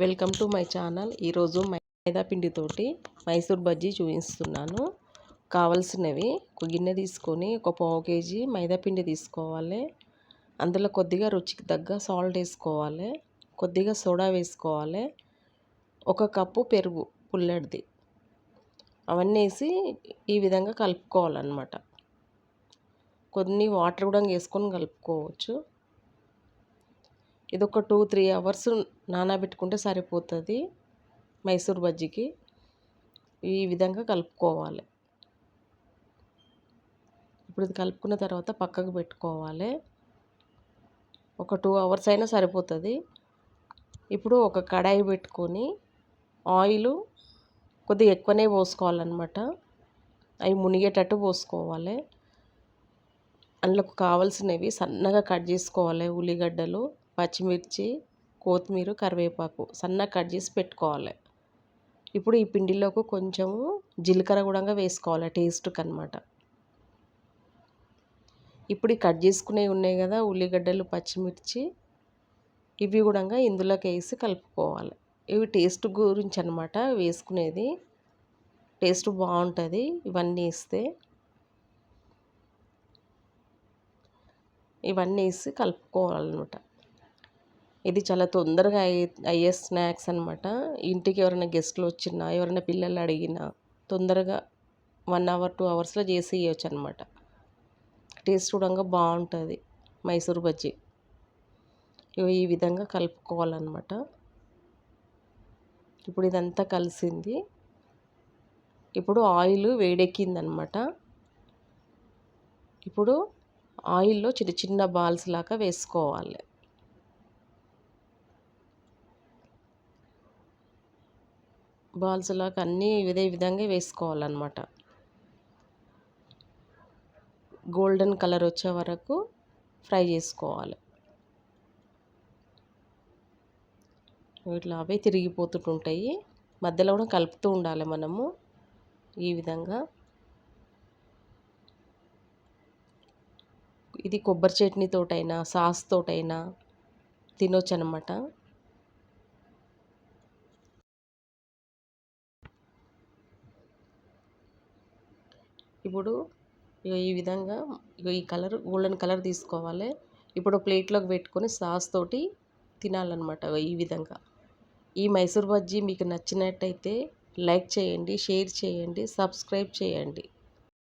Welcome to my channel. ఈరోజు మైదా పిండితోటి మైసూర్ బజ్జీ చూపిస్తున్నాను. కావలసినవి ఒక గిన్నె తీసుకొని ఒక పావు కేజీ మైదా పిండి తీసుకోవాలి. అందులో కొద్దిగా రుచికి తగ్గ సాల్ట్ వేసుకోవాలి. కొద్దిగా సోడా వేసుకోవాలి. ఒక కప్పు పెరుగు పుల్లడిది. అవన్నీ వేసి ఈ విధంగా కలుపుకోవాలన్నమాట. కొన్ని వాటర్ కూడా వేసుకొని కలుపుకోవచ్చు. ఇది ఒక టూ త్రీ అవర్స్ నానబెట్టుకుంటే సరిపోతుంది మైసూర్ బజ్జీకి. ఈ విధంగా కలుపుకోవాలి. ఇప్పుడు ఇది కలుపుకున్న తర్వాత పక్కకు పెట్టుకోవాలి. ఒక టూ అవర్స్ అయినా సరిపోతుంది. ఇప్పుడు ఒక కడాయి పెట్టుకొని ఆయిల్ కొద్దిగా ఎక్కువనే పోసుకోవాలన్నమాట. అవి మునిగేటట్టు పోసుకోవాలి. అందులోకి కావాల్సినవి సన్నగా కట్ చేసుకోవాలి ఉల్లిగడ్డలు. పచ్చిమిర్చి కొత్తిమీర కరివేపాకు సన్నగా కట్ చేసి పెట్టుకోవాలి. ఇప్పుడు ఈ పిండిలోకి కొంచెము జీలకర్ర కూడా వేసుకోవాలి టేస్ట్కి అనమాట ఇప్పుడు ఈ కట్ చేసుకునేవి ఉన్నాయి కదా ఉల్లిగడ్డలు పచ్చిమిర్చి ఇవి కూడా ఇందులోకి వేసి కలుపుకోవాలి. ఇవి టేస్ట్ గురించి అనమాట వేసుకునేది. టేస్ట్ బాగుంటుంది ఇవన్నీ వేస్తే. ఇవన్నీ వేసి కలుపుకోవాలన్నమాట. ఇది చాలా తొందరగా అయ్యే అయ్యే స్నాక్స్ అనమాట ఇంటికి ఎవరైనా గెస్ట్లు వచ్చినా ఎవరైనా పిల్లలు అడిగినా తొందరగా వన్ అవర్ టూ అవర్స్లో చేసి ఇవ్వచ్చు అనమాట టేస్ట్ చూడంగా బాగుంటుంది మైసూర్ బజ్జీ. ఈ విధంగా కలుపుకోవాలన్నమాట. ఇప్పుడు ఇదంతా కలిసింది. ఇప్పుడు ఆయిల్ వేడెక్కిందనమాట ఇప్పుడు ఆయిల్లో చిన్న చిన్న బాల్స్ లాగా వేసుకోవాలి. బాల్స్ లాగా అన్నీ ఇదే విధంగా వేసుకోవాలన్నమాట. గోల్డెన్ కలర్ వచ్చే వరకు ఫ్రై చేసుకోవాలి. ఇట్లా అవే తిరిగిపోతుంటాయి మధ్యలో కూడా కలుపుతూ ఉండాలి మనము ఈ విధంగా. ఇది కొబ్బరి చట్నీతోటైనా సాస్ తోటైనా తినొచ్చు అనమాట ఇప్పుడు ఈ విధంగా ఈ కలర్ గోల్డెన్ కలర్ తీసుకోవాలి. ఇప్పుడు ప్లేట్లోకి పెట్టుకొని సాస్ తోటి తినాలన్నమాట ఈ విధంగా. ఈ మైసూర్ బజ్జీ మీకు నచ్చినట్టయితే లైక్ చేయండి షేర్ చేయండి సబ్స్క్రైబ్ చేయండి.